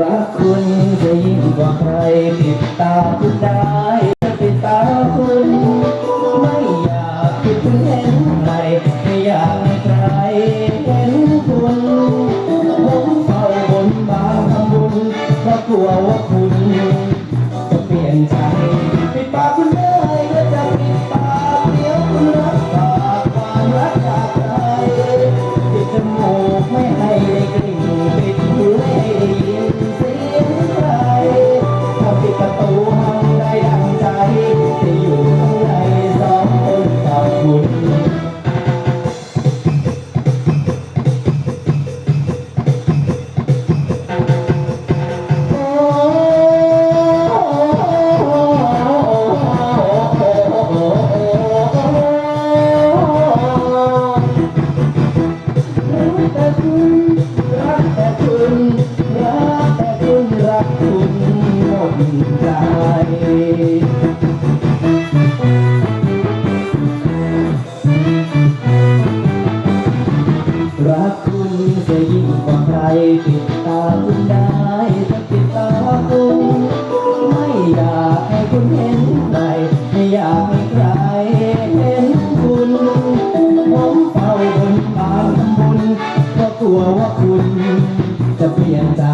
รักคุณจะยิ่งกว่าใครติดตามคุณได้ รักคุณหมดใจรักคุณจะยิ่งกว่าใครปิดตาคุณได้ถ้าปิดตาคุณไม่อยากให้คุณเห็นใคไม่อยากให้ใครเห็นคุณผมเฝ้าบนบานบุญก็กลัวว่าคุณจะเปลี่ยนใจ